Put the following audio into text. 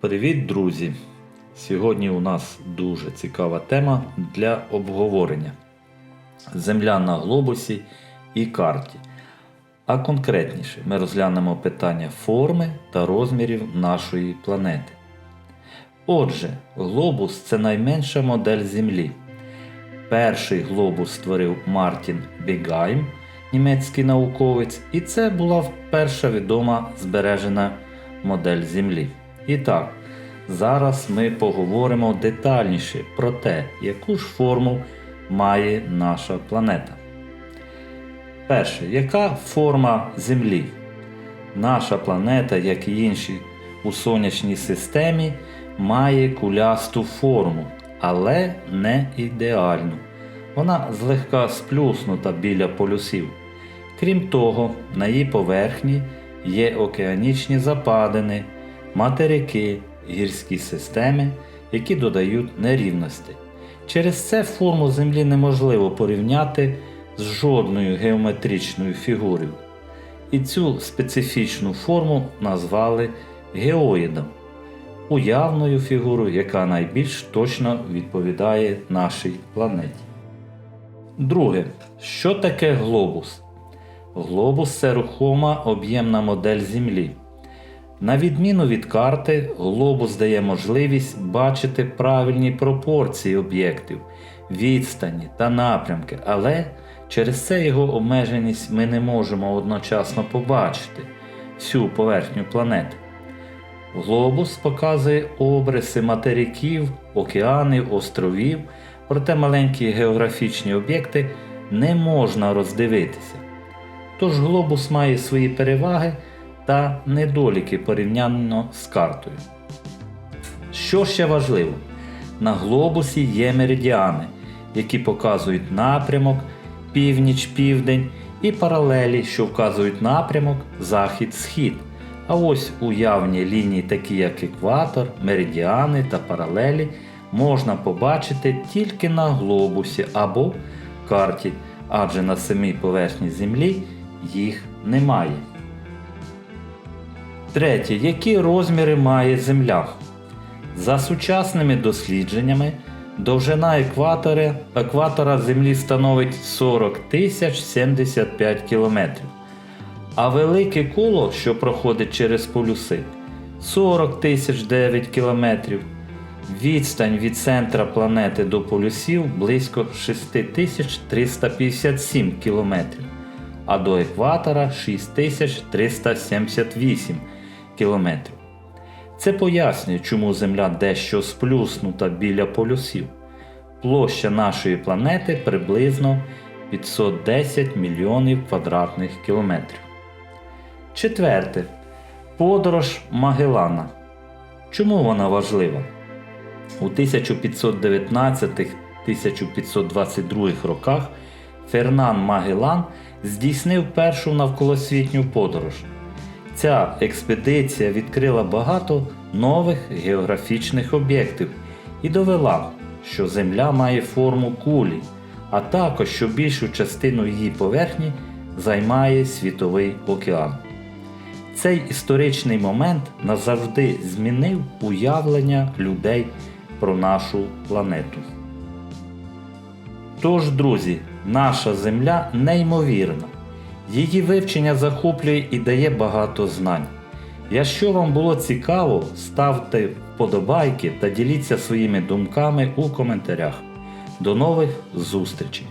Привіт, друзі! Сьогодні у нас дуже цікава тема для обговорення: Земля на глобусі і карті. А конкретніше, ми розглянемо питання форми та розмірів нашої планети. Отже, глобус це найменша модель Землі. Перший глобус створив Мартін Бігайм, німецький науковець, і це була перша відома збережена модель Землі. І так, зараз ми поговоримо детальніше про те, яку ж форму має наша планета. Перше, яка форма Землі? Наша планета, як і інші у сонячній системі, має кулясту форму, але не ідеальну. Вона злегка сплюснута біля полюсів. Крім того, на її поверхні є океанічні западини, материки, гірські системи, які додають нерівності. Через це форму Землі неможливо порівняти з жодною геометричною фігурою. І цю специфічну форму назвали геоїдом, уявною фігурою, яка найбільш точно відповідає нашій планеті. Друге, що таке глобус? Глобус це рухома об'ємна модель Землі. На відміну від карти, глобус дає можливість бачити правильні пропорції об'єктів, відстані та напрямки, але через це його обмеженість ми не можемо одночасно побачити всю поверхню планети. Глобус показує обриси материків, океанів, островів, проте маленькі географічні об'єкти не можна роздивитися. Тож глобус має свої переваги та недоліки порівняно з картою. Що ще важливо? На глобусі є меридіани, які показують напрямок, північ-південь і паралелі, що вказують напрямок захід-схід. А ось уявні лінії, такі як екватор, меридіани та паралелі, можна побачити тільки на глобусі або карті, адже на самій поверхні Землі їх немає. Третє. Які розміри має Земля? За сучасними дослідженнями, довжина екватора, екватора Землі становить 40 тисяч 75 кілометрів. А велике коло, що проходить через полюси, 40 тисяч 9 кілометрів. Відстань від центра планети до полюсів близько 6357 кілометрів, а до екватора 6378 кілометрів. Це пояснює, чому Земля дещо сплюснута біля полюсів. Площа нашої планети приблизно 510 мільйонів квадратних кілометрів. Четверте. Подорож Магеллана. Чому вона важлива? У 1519-1522 роках Фернан Магеллан здійснив першу навколосвітню подорож. Ця експедиція відкрила багато нових географічних об'єктів і довела, що Земля має форму кулі, а також що більшу частину її поверхні займає світовий океан. Цей історичний момент назавжди змінив уявлення людей про нашу планету. Тож, друзі, наша Земля неймовірна. Її вивчення захоплює і дає багато знань. Якщо вам було цікаво, ставте вподобайки та діліться своїми думками у коментарях. До нових зустрічей!